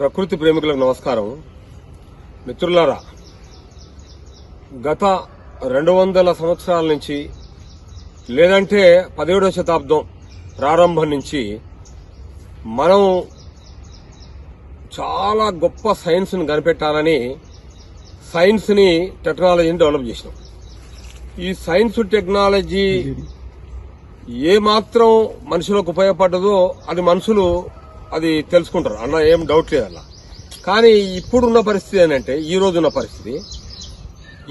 ప్రకృతి ప్రేమికులకు నమస్కారం. మిత్రులారా గత రెండు వందల సంవత్సరాల నుంచి లేదంటే పదిహేడవ శతాబ్దం ప్రారంభం నుంచి మనం చాలా గొప్ప సైన్స్ని కనిపెట్టాలని సైన్స్ని టెక్నాలజీని డెవలప్ చేసినాం. ఈ సైన్స్ టెక్నాలజీ ఏ మాత్రం మనుషులకు ఉపయోగపడ్డదో అది మనుషులు అది తెలుసుకుంటారు. అన్న ఏం డౌట్ లేదు అలా కానీ ఇప్పుడున్న పరిస్థితి ఏంటంటే ఈ రోజున్న పరిస్థితి.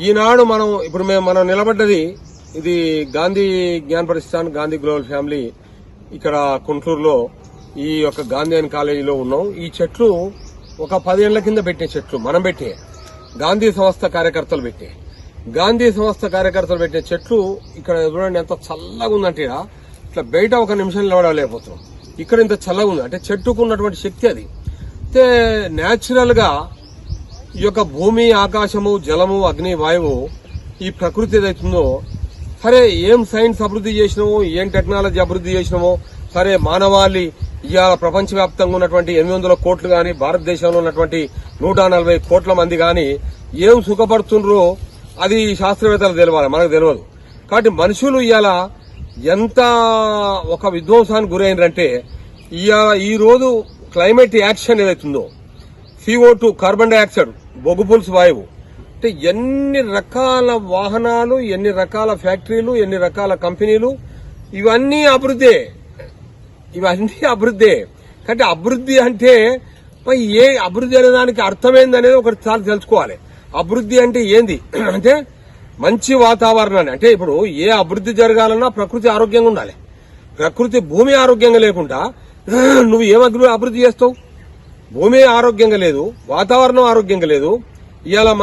ఈనాడు మనం ఇప్పుడు మేము మనం నిలబడ్డది ఇది గాంధీ జ్ఞాన ప్రతిష్టాన్ గాంధీ గ్లోబల్ ఫ్యామిలీ ఇక్కడ కుంటూరులో ఈ యొక్క గాంధీయన్ కాలేజీలో ఉన్నాం. ఈ చెట్లు ఒక పదేళ్ళ కింద పెట్టే చెట్లు మనం పెట్టే. గాంధీ సంస్థ కార్యకర్తలు పెట్టే. గాంధీ సంస్థ కార్యకర్తలు పెట్టే చెట్లు ఇక్కడ చూడండి ఎంత చల్లగా ఉందంటే ఇట్లా బయట ఒక నిమిషం నిలబడలేకపోతున్నాం. ఇక్కడ ఇంత చల్లగా ఉంది. అంటే చెట్టుకు ఉన్నటువంటి శక్తి అది. అయితే న్యాచురల్గా ఈ యొక్క భూమి ఆకాశము జలము అగ్ని వాయువు ఈ ప్రకృతి ఏదైతుందో సరే ఏం సైన్స్ అభివృద్ధి చేసినామో ఏం టెక్నాలజీ అభివృద్ధి చేసినామో సరే మానవాళి ఇవాళ ప్రపంచవ్యాప్తంగా ఉన్నటువంటి ఎనిమిది వందల కోట్లు కానీ భారతదేశంలో ఉన్నటువంటి నూట నలభై కోట్ల మంది కానీ ఏం సుఖపడుతుండ్రో అది శాస్త్రవేత్తలు తెలియాలి మనకు తెలియదు కాబట్టి మనుషులు ఇవాళ ఎంత ఒక విధ్వంసానికి గురైందంటే ఈ రోజు క్లైమేట్ యాక్షన్ ఏదైతుందో సిఓ టూ కార్బన్ డైఆక్సైడ్ బొగ్గు పులుసు వాయువు. అంటే ఎన్ని రకాల వాహనాలు ఎన్ని రకాల ఫ్యాక్టరీలు ఎన్ని రకాల కంపెనీలు ఇవన్నీ అభివృద్ధి. ఇవన్నీ అభివృద్ధి. కాబట్టి అభివృద్ధి అంటే ఏ అభివృద్ధి అనే దానికి అర్థమైంది అనేది ఒకటి చాలా తెలుసుకోవాలి. అభివృద్ధి అంటే ఏంది? అంటే మంచి వాతావరణాన్ని. అంటే ఇప్పుడు ఏ అభివృద్ధి జరగాలన్నా ప్రకృతి ఆరోగ్యంగా ఉండాలి. ప్రకృతి భూమి ఆరోగ్యంగా లేకుండా నువ్వు ఏం అభివృద్ధి చేస్తావు? భూమి ఆరోగ్యంగా లేదు వాతావరణం ఆరోగ్యంగా లేదు. ఇవాళ